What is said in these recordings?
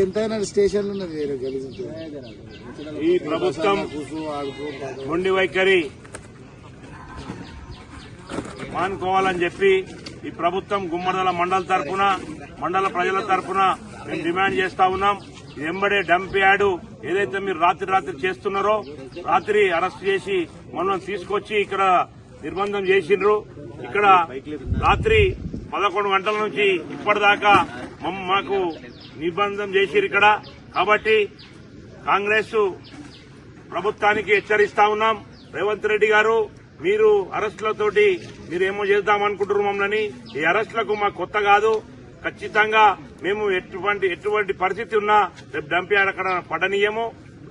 ఎంతైనా స్టేషన్లు ఈ ప్రభుత్వం కూసు మొండి వైఖరి మానుకోవాలని చెప్పి ఈ ప్రభుత్వం గుమ్మడదల మండల తరఫున మండల ప్రజల తరపున మేము డిమాండ్ చేస్తా ఉన్నాం. ఎంబడే డంప్ యార్డు. ఏదైతే మీరు రాత్రి రాత్రి చేస్తున్నారో రాత్రి అరెస్ట్ చేసి మనల్ని తీసుకొచ్చి ఇక్కడ నిర్బంధం చేసిండ్రు. ఇక్కడ రాత్రి పదకొండు గంటల నుంచి ఇప్పటిదాకా మాకు నిర్బంధం చేసిరు ఇక్కడ. కాబట్టి కాంగ్రెస్ ప్రభుత్వానికి హెచ్చరిస్తా ఉన్నాం. రేవంత్ రెడ్డి గారు మీరు అరెస్టులతోటి మీరేమో చేద్దామనుకుంటున్నారు మమ్మల్ని. ఈ అరెస్టులకు మాకు కొత్త కాదు. ఖచ్చితంగా మేము ఎటువంటి ఎటువంటి పరిస్థితి ఉన్నా రేపు డంపి అక్కడ పడనీయము.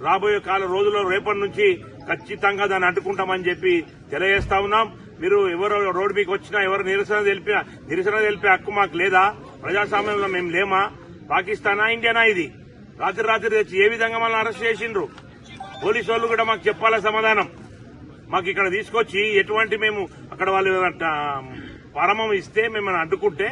రాబోయే కాల రోజుల్లో రేపటి నుంచి ఖచ్చితంగా దాన్ని అడ్డుకుంటామని చెప్పి తెలియజేస్తా ఉన్నాం. మీరు ఎవరు రోడ్డు మీకు వచ్చినా ఎవరు నిరసన తెలిపినా నిరసన తెలిపే హక్కు మాకు లేదా? ప్రజాస్వామ్యంలో మేము లేమా? పాకిస్తానా ఇండియానా ఇది? రాత్రి రాత్రి తెచ్చి ఏ విధంగా మనల్ని అరెస్ట్ చేసిండ్రు? పోలీసు వాళ్ళు కూడా మాకు చెప్పాలా సమాధానం? మాకు ఇక్కడ తీసుకొచ్చి ఎటువంటి మేము అక్కడ వాళ్ళు ఏదన్నా పరమం ఇస్తే మిమ్మల్ని అడ్డుకుంటే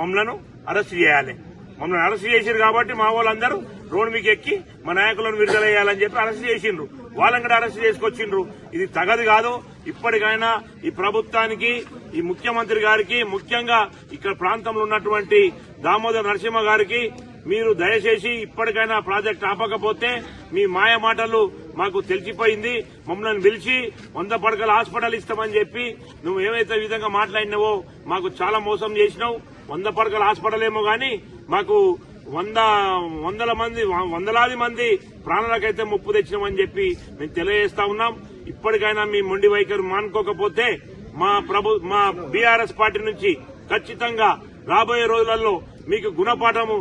మమ్మలను అరెస్ట్ చేయాలి. మమ్మల్ని అరెస్ట్ చేసిరు కాబట్టి మా వాళ్ళందరూ రోడ్డు మీకు ఎక్కి మా నాయకులను విడుదల చేయాలని చెప్పి అరెస్ట్ చేసిండ్రు వాళ్ళని కూడా అరెస్ట్ చేసుకొచ్చిండ్రు. ఇది తగదు కాదు. ఇప్పటికైనా ఈ ప్రభుత్వానికి ఈ ముఖ్యమంత్రి గారికి ముఖ్యంగా ఇక్కడ ప్రాంతంలో ఉన్నటువంటి దామోదర్ నరసింహ గారికి మీరు దయచేసి ఇప్పటికైనా ప్రాజెక్ట్ ఆపకపోతే మీ మాయ మాటలు మాకు తెలిసిపోయింది. మమ్మల్ని పిలిచి వంద పడకల హాస్పిటల్ ఇస్తామని చెప్పి నువ్వు ఏవైతే విధంగా మాట్లాడినావో మాకు చాలా మోసం చేసినావు. వంద పడకల హాస్పిటల్ ఏమో గాని మాకు వంద వందల మంది వందలాది మంది ప్రాణాలకైతే ముప్పు తెచ్చినామని చెప్పి మేము తెలియజేస్తా ఉన్నాం. ఇప్పటికైనా మీ మొండి వైఖరి మానుకోకపోతే మా ప్రభు మా బీఆర్ఎస్ పార్టీ నుంచి ఖచ్చితంగా రాబోయే రోజులలో మీకు గుణపాఠము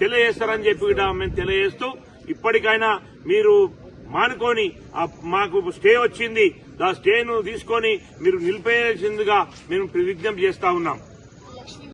తెలియజేస్తారని చెప్పి కూడా మేము తెలియజేస్తూ ఇప్పటికైనా మీరు మానుకొని మాకు స్టే వచ్చింది. ఆ స్టేను తీసుకొని మీరు నిలిపేసిందిగా మేము విజ్ఞప్తి చేస్తా ఉన్నాం. actually